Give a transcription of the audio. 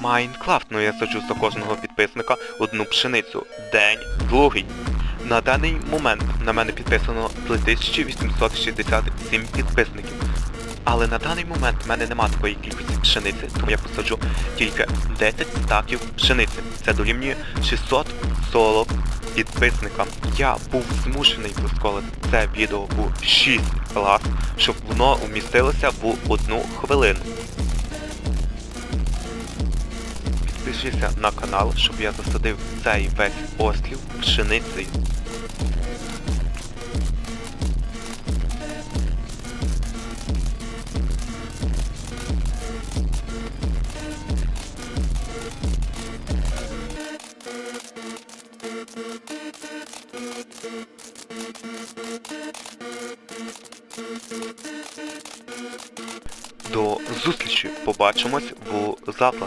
Майнкрафт, ну я саджу за кожного підписника одну пшеницю. День другий. На даний момент на мене підписано 3867 підписників. Але на даний момент в мене немає такої кількості пшениці, тому я посаджу тільки 10 стаків пшениці. Це дорівнює 640 підписникам. Я був змушений розколити це відео у 6 раз, щоб воно вмістилося в одну хвилину. Підпишися на канал, щоб я засадив цей весь острів пшеницею. До зустрічі! Побачимось в завтра.